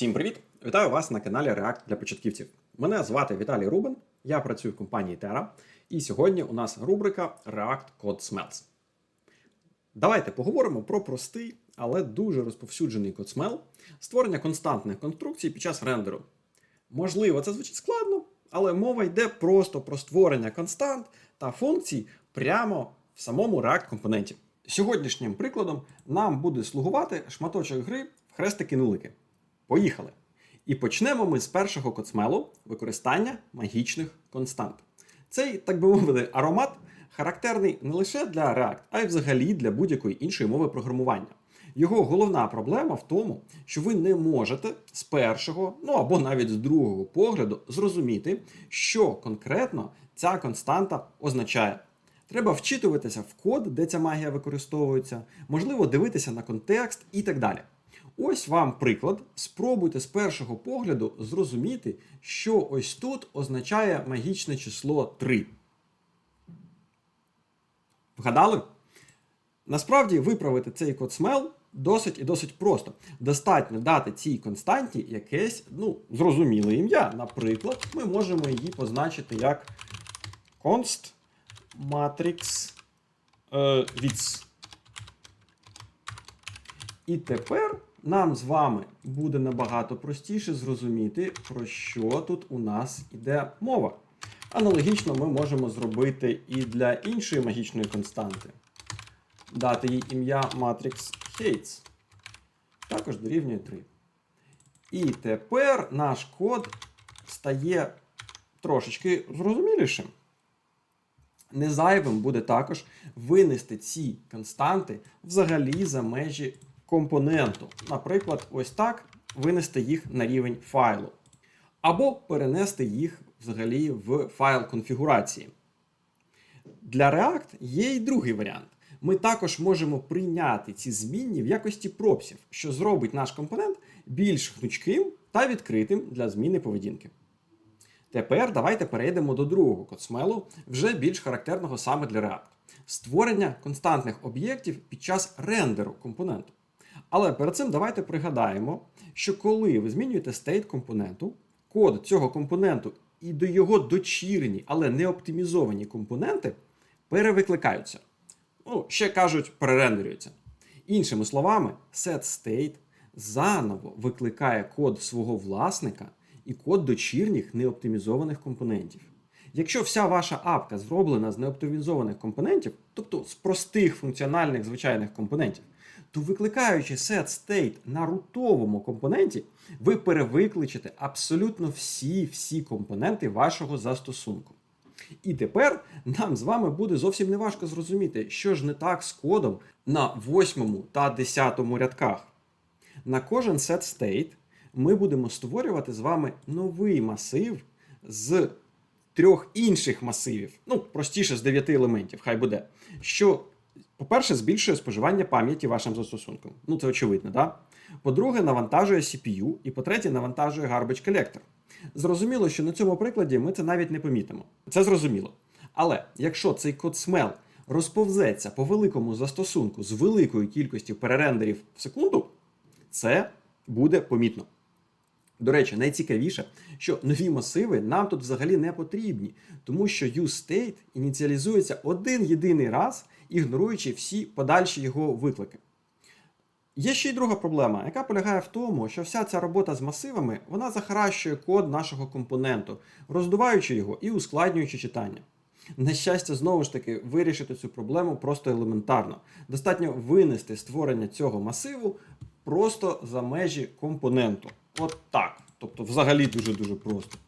Всім привіт! Вітаю вас на каналі React для початківців. Мене звати Віталій Рубин, я працюю в компанії Terra, і сьогодні у нас рубрика React Code Smells. Давайте поговоримо про простий, але дуже розповсюджений код Smell – створення константних конструкцій під час рендеру. Можливо, це звучить складно, але мова йде просто про створення констант та функцій прямо в самому React компоненті. Сьогоднішнім прикладом нам буде слугувати шматочок гри в хрестики-нулики. Поїхали! І почнемо ми з першого коцмелу використання магічних констант. Цей, так би мовити, аромат характерний не лише для React, а й взагалі для будь-якої іншої мови програмування. Його головна проблема в тому, що ви не можете з першого, ну або навіть з другого погляду зрозуміти, що конкретно ця константа означає. Треба вчитуватися в код, де ця магія використовується, можливо, дивитися на контекст і так далі. Ось вам приклад. Спробуйте з першого погляду зрозуміти, що ось тут означає магічне число 3. Вгадали? Насправді виправити цей код смел досить і досить просто. Достатньо дати цій константі якесь ну, зрозуміле ім'я. Наприклад, ми можемо її позначити як const matrix е, width. І тепер нам з вами буде набагато простіше зрозуміти, про що тут у нас іде мова. Аналогічно ми можемо зробити і для іншої магічної константи. Дати їй ім'я Matrix Hates. Також дорівнює 3. І тепер наш код стає трошечки зрозумілішим. Незайвим буде також винести ці константи взагалі за межі компоненту. Наприклад, ось так винести їх на рівень файлу. Або перенести їх взагалі в файл конфігурації. Для React є й другий варіант. Ми також можемо прийняти ці змінні в якості пропсів, що зробить наш компонент більш гнучким та відкритим для зміни поведінки. Тепер давайте перейдемо до другого кодсмелу, вже більш характерного саме для React. Створення константних об'єктів під час рендеру компоненту. Але перед цим давайте пригадаємо, що коли ви змінюєте стейт компоненту, код цього компоненту і до його дочірні, але не оптимізовані компоненти перевикликаються. Ну, ще кажуть, перерендерюються. Іншими словами, setState заново викликає код свого власника і код дочірніх неоптимізованих компонентів. Якщо вся ваша апка зроблена з неоптимізованих компонентів, тобто з простих функціональних звичайних компонентів, то викликаючи set state на рутовому компоненті, ви перевикличете абсолютно всі всі компоненти вашого застосунку. І тепер нам з вами буде зовсім неважко зрозуміти, що ж не так з кодом на 8 та 10 рядках. На кожен set state ми будемо створювати з вами новий масив з трьох інших масивів, ну, простіше з 9 елементів, хай буде. Що, по-перше, збільшує споживання пам'яті вашим застосунком. Ну, це очевидно, да? По-друге, навантажує CPU, і по-третє, навантажує garbage collector. Зрозуміло, що на цьому прикладі ми це навіть не помітимо. Це зрозуміло. Але якщо цей код смел розповзеться по великому застосунку з великою кількістю перерендерів в секунду, це буде помітно. До речі, найцікавіше, що нові масиви нам тут взагалі не потрібні, тому що useState ініціалізується один єдиний раз, ігноруючи всі подальші його виклики. Є ще й друга проблема, яка полягає в тому, що вся ця робота з масивами вона захаращує код нашого компоненту, роздуваючи його і ускладнюючи читання. На щастя, знову ж таки, вирішити цю проблему просто елементарно. Достатньо винести створення цього масиву просто за межі компоненту. От так. Тобто, взагалі дуже-дуже просто.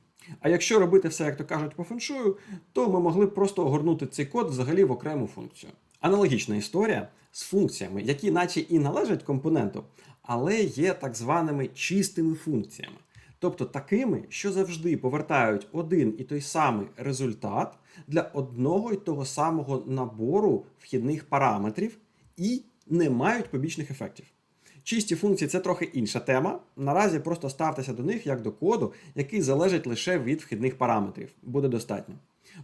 А якщо робити все, як то кажуть, по феншую, то ми могли просто огорнути цей код взагалі в окрему функцію. Аналогічна історія з функціями, які наче і належать компоненту, але є так званими чистими функціями. Тобто такими, що завжди повертають один і той самий результат для одного і того самого набору вхідних параметрів і не мають побічних ефектів. Чисті функції це трохи інша тема. Наразі просто ставтеся до них як до коду, який залежить лише від вхідних параметрів. Буде достатньо.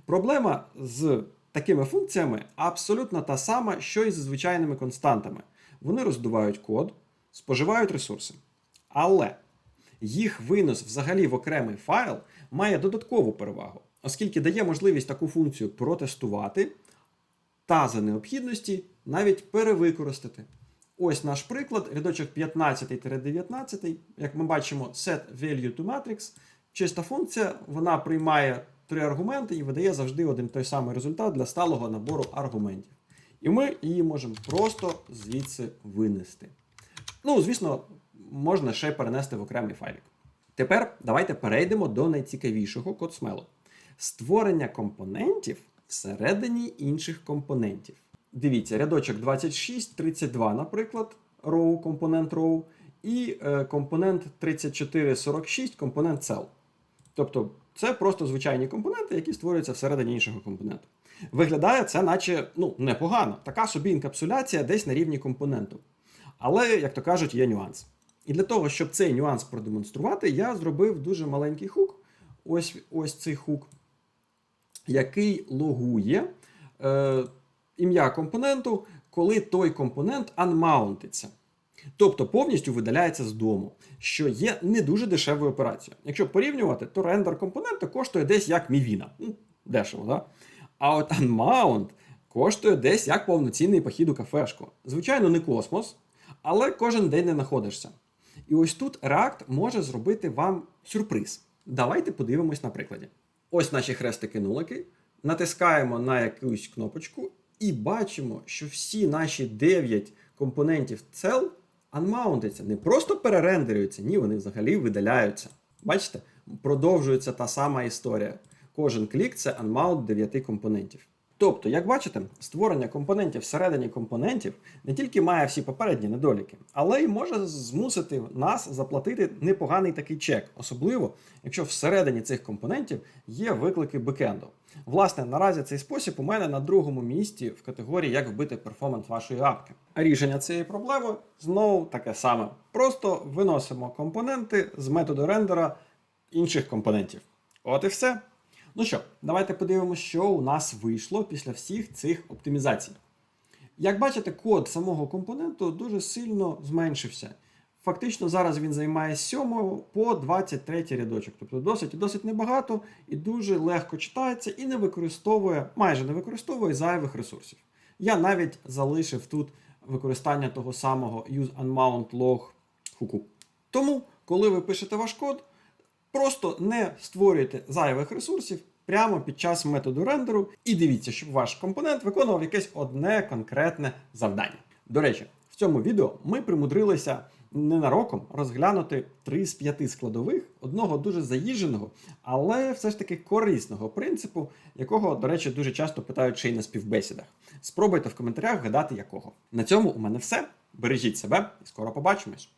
Проблема з такими функціями абсолютно та сама, що і з звичайними константами. Вони роздувають код, споживають ресурси. Але Їх винос взагалі в окремий файл має додаткову перевагу, оскільки дає можливість таку функцію протестувати та за необхідності навіть перевикористати. Ось наш приклад, рядочок 15-19. Як ми бачимо, set value to matrix. Чиста функція, вона приймає три аргументи і видає завжди один той самий результат для сталого набору аргументів. І ми її можемо просто звідси винести. Ну, звісно, можна ще перенести в окремий файлик. Тепер давайте перейдемо до найцікавішого кодсмелу. Створення компонентів всередині інших компонентів. Дивіться, рядочок 26, 32, наприклад, row, компонент row, і е, компонент 3446, компонент cell. Тобто це просто звичайні компоненти, які створюються всередині іншого компоненту. Виглядає це, наче ну, непогано. Така собі інкапсуляція десь на рівні компоненту. Але, як то кажуть, є нюанс. І для того, щоб цей нюанс продемонструвати, я зробив дуже маленький хук. Ось ось цей хук, який логує е, ім'я компоненту, коли той компонент анмаунтиться. Тобто повністю видаляється з дому, що є не дуже дешевою операцією. Якщо порівнювати, то рендер компонента коштує десь як мівіна. Ну, дешево, да? А от Unmount коштує десь як повноцінний похід у кафешку. Звичайно, не космос, але кожен день не знаходишся. І ось тут React може зробити вам сюрприз. Давайте подивимось на прикладі. Ось наші хрестики-нулики. Натискаємо на якусь кнопочку і бачимо, що всі наші 9 компонентів цел анмаунтиться. Не просто перерендерюються, ні, вони взагалі видаляються. Бачите, продовжується та сама історія. Кожен клік це unmount 9 компонентів. Тобто, як бачите, створення компонентів всередині компонентів не тільки має всі попередні недоліки, але й може змусити нас заплатити непоганий такий чек, особливо якщо всередині цих компонентів є виклики бекенду. Власне, наразі цей спосіб у мене на другому місці в категорії як вбити перформанс вашої апки. Рішення цієї проблеми знову таке саме. Просто виносимо компоненти з методу рендера інших компонентів. От і все. Ну що, давайте подивимося, що у нас вийшло після всіх цих оптимізацій. Як бачите, код самого компоненту дуже сильно зменшився. Фактично зараз він займає з 7 по 23 рядочок. Тобто досить і досить небагато і дуже легко читається і не використовує, майже не використовує зайвих ресурсів. Я навіть залишив тут використання того самого use unmount log хуку. Тому, коли ви пишете ваш код, Просто не створюйте зайвих ресурсів прямо під час методу рендеру, і дивіться, щоб ваш компонент виконував якесь одне конкретне завдання. До речі, в цьому відео ми примудрилися ненароком розглянути три з п'яти складових одного дуже заїждженого, але все ж таки корисного принципу, якого, до речі, дуже часто питають ще й на співбесідах. Спробуйте в коментарях вгадати якого. На цьому у мене все. Бережіть себе і скоро побачимось.